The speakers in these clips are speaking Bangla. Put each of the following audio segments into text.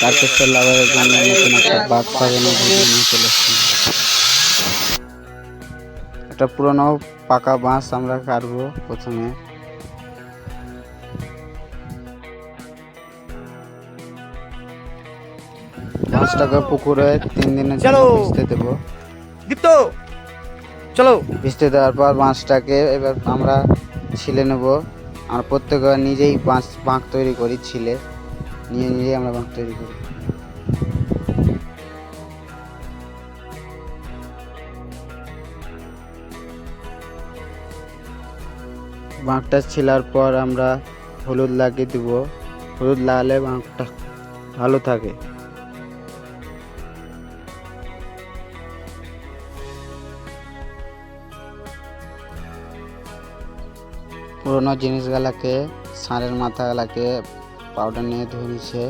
তারকেশ্বর লাভারের জন্য নতুন একটা বাঘ বাগানের ভিডিও নিয়ে চলে এসেছি একটা পুরনো পাকা বাঁশ আমরা কাটবো প্রথমে। বাঁশটাকে পুকুরে তিন দিনের জন্য ভিজতে দেবো। দীপ্ত চলো। ভিজতে দেওয়ার পর বাঁশটাকে এবার আমরা ছিলে নেব। আর প্রত্যেকে নিজেই বাঁশ বাঁক তৈরি করি ছিলে। নিয়ে নিজেই আমরা বাঁক তৈরি করি। বাঁকটা ছিলার পর আমরা হলুদ লাগিয়ে দেব। হলুদ লাগালে বাঁকটা ভালো থাকে। পুরোনো জিনিসগুলাকে ষাঁড়ের মাথাগুলাকে পাউডার নিয়ে নিচ্ছে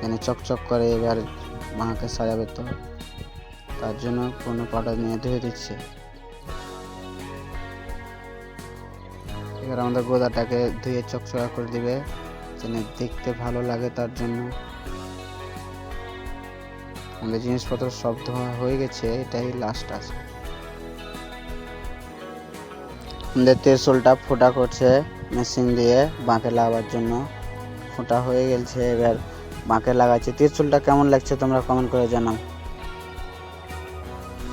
যেন চকচক করে এবার মাকে সাজাবে তো। তার জন্য কোনো পাউডার নিয়ে ধুয়ে দিচ্ছে। এবার আমাদের গোদাটাকে ধুয়ে চকচকা করে দিবে, যেন দেখতে ভালো লাগে তার জন্য। আমাদের জিনিসপত্র সব ধোয়া হয়ে গেছে, এটাই লাস্ট আছে। আমাদের তেরশোলটা ফোটা করছে মেশিন দিয়ে বাঁকে লাগাবার জন্য। ফোটা হয়ে গেছে এবার বাঁকে লাগাচ্ছে। তিরশুলটা কেমন লাগছে তোমরা কমেন্ট করে জানাও।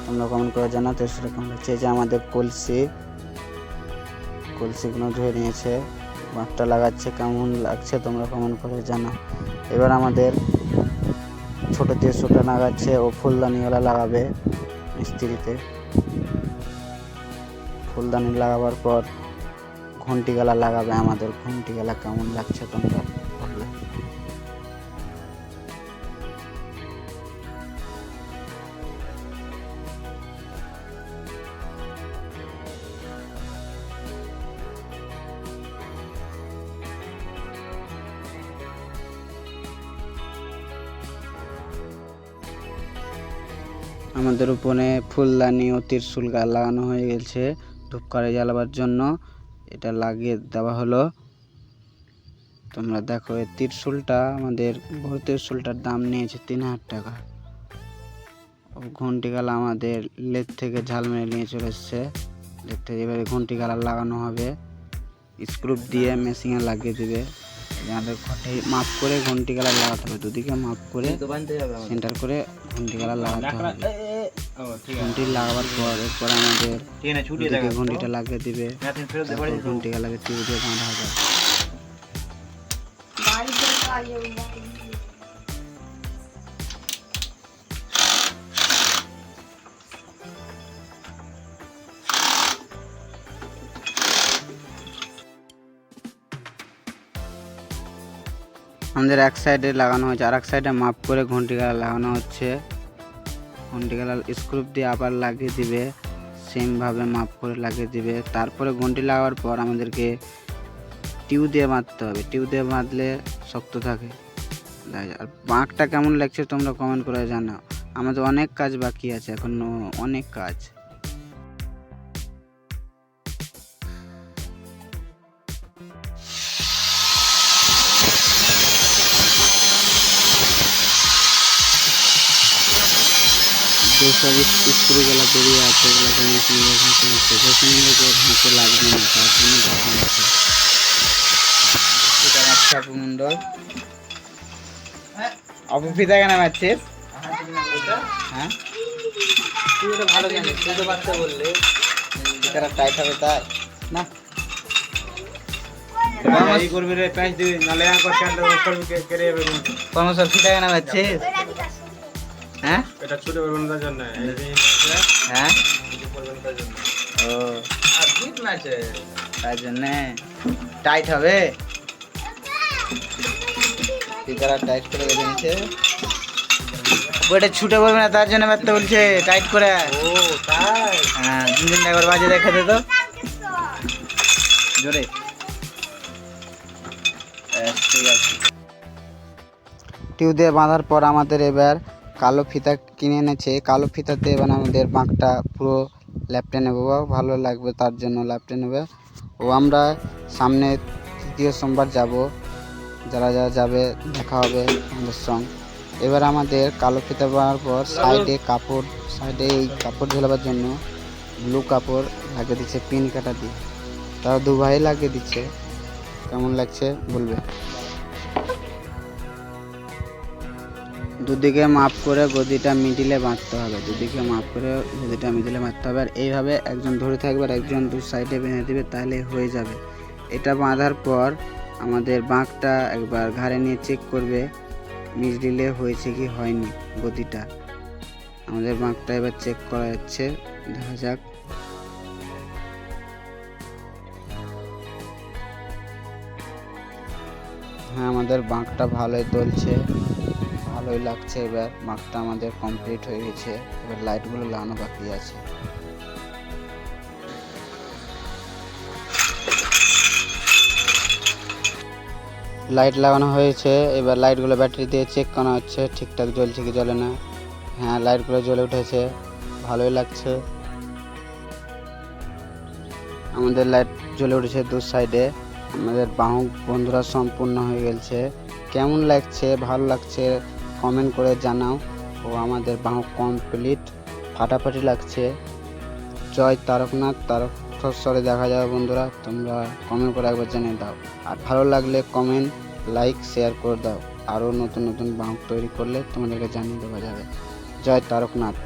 তোমরা কমেন্ট করে জানাও তিরশুলটা কেমন লাগছে। যে আমাদের কলসি, কলসিগুলো ধুয়ে নিয়েছে, বাঁকটা লাগাচ্ছে, কেমন লাগছে তোমরা কমেন্ট করে জানাও। এবার আমাদের ছোট তিরশুলটা লাগাচ্ছে, ও ফুলদানিওয়ালা লাগাবে মিস্ত্রিতে। ফুলদানি লাগাবার পর ঘন্টি গলা লাগাবে আমাদের। ঘন্টি গলা কেমন লাগছে তোমরা? আমাদের উপরে ফুলদানি ও তিরশুল গাছ লাগানো হয়ে গেছে। ধূপকাঠি জ্বালাবার জন্য এটা লাগিয়ে দেওয়া হলো। তোমরা দেখো, এই তিরশুলটা আমাদের বড় তিরশুলটার দাম নিয়েছে তিন হাজার টাকা। ও ঘন্টি গালা আমাদের লেদ থেকে ঝাল মেরে নিয়ে চলে এসছে। লেদ থেকে এবারে ঘন্টি গালা লাগানো হবে। স্ক্রুপ দিয়ে মেশিনে লাগিয়ে দিবে। আমাদের ঘটে মাপ করে ঘন্টি কালার লাগাতে হবে। দুদিকে মাপ করে সেন্টার করে ঘন্টি কালার লাগাতে হবে। ঘন্টি লাগাবার পর এরপর আমাদের ঘন্টিটা লাগিয়ে দিবে। ঘন্টি টিপ দিয়ে বাঁধা হবে। আমাদের এক সাইডে লাগানো হয়েছে আর এক সাইডে মাপ করে ঘন্টি গালা লাগানো হচ্ছে। ঘন্টি গালা স্ক্রুপ দিয়ে আবার লাগিয়ে দিবে সেমভাবে মাপ করে লাগিয়ে দিবে। তারপরে ঘন্টি লাগাবার পর আমাদেরকে টিউ দিয়ে বাঁধতে হবে। টিউ দিয়ে বাঁধলে শক্ত থাকে। আর বাঁকটা কেমন লাগছে তোমরা কমেন্ট করে জানাও। আমাদের অনেক কাজ বাকি আছে, এখনও অনেক কাজ। যেসব স্ক্রুগুলো বেরিয়ে আছে এগুলোকে মেশিন যখন কিনছে যখন হাতে লাগবে না তার জন্য তখন আছে এটা আমার ছাপু মণ্ডল অপফিতা কেন মারছিস হ্যাঁ? তুই এটা ভালো জানিস তুই তো বাচ্চা বললে। এটা টাইট হবে তাই। না। করবি রে প্যাঁচ দিবি নালে করবি কেড়ে যাবে কেন মারছিস হ্যাঁ? এটা ছুটে পারবে জন্য। হ্যাঁ। জন্য। ও। আর জিত ম্যাচে তার জন্যে। টাইট হবে? ফিতারা টাইট করে বেঁধে নিচ্ছে ওইটা ছুটে পড়বে না তার জন্য মারতে বলছে টাইট করে। ও তাই? হ্যাঁ দু তিনটা একবার বাজে দেখে দে তো। জোরে। ব্যাস, ঠিক আছে। টিউ দিয়ে বাঁধার পর আমাদের এবার কালো ফিতা কিনে এনেছে। কালো ফিতাতে এবার আমাদের বাঁকটা পুরো ল্যাপটে নেব। ভালো লাগবে তার জন্য ল্যাপটে নেবে। ও আমরা সামনে তৃতীয় সোমবার যাব। যারা যারা যাবে, দেখা হবে আমাদের সঙ্গে। এবার আমাদের কালো ফিতা পাওয়ার পর সাইডে কাপড়, সাইডে এই কাপড় ঝোলাবার জন্য ব্লু কাপড় লাগিয়ে দিচ্ছে, পিন কাটা দিয়ে। তারা দু ভাই লাগিয়ে দিচ্ছে। কেমন লাগছে বলবে? দুদিকে মাপ করে গদিটা মিডিলে বাঁধতে হবে, দুদিকে মাপ করে গদিটা মিডিলে বাঁধতে হবে। আর এইভাবে একজন ধরে থাকবে আর একজন দু সাইডে বেঁধে দিবে, তাহলে হয়ে যাবে। এটা বাঁধার পর আমাদের বাঁকটা একবার ঘাড়ে নিয়ে চেক করবে, মিডিলে হয়েছে কি হয়নি গদিটা। আমাদের বাঁকটা এবার চেক করা যাচ্ছে, দেখা যাক। হ্যাঁ আমাদের বাঁকটা ভালোই চলছে ভালোই লাগছে, এবার মাঠটা আমাদের কমপ্লিট হয়ে গেছে। এবার লাইটগুলো লাগানো বাকি আছে। লাইট লাগানো হয়েছে, এবার লাইটগুলো ব্যাটারি দিয়ে চেক করা হচ্ছে, ঠিকঠাক জ্বলছে কি জ্বলে না। হ্যাঁ লাইটগুলো জ্বলে উঠেছে, ভালোই লাগছে। আমাদের লাইট জ্বলে উঠেছে দু সাইডে আমাদের বাহক বন্ধুরা সম্পূর্ণ হয়ে গেছে। কেমন লাগছে? ভালো লাগছে? কমেন্ট করে জানাও। ও আমাদের বাহু কমপ্লিট ফাটাফাটি লাগছে। জয় তারকনাথ। তারকেশ্বরে দেখা যাবে বন্ধুরা। তোমরা কমেন্ট করে একবার জানিয়ে দাও। আর ভালো লাগলে কমেন্ট লাইক শেয়ার করে দাও। আরও নতুন নতুন বাহক তৈরি করলে তোমাদেরকে জানিয়ে দেওয়া যাবে। জয় তারকনাথ।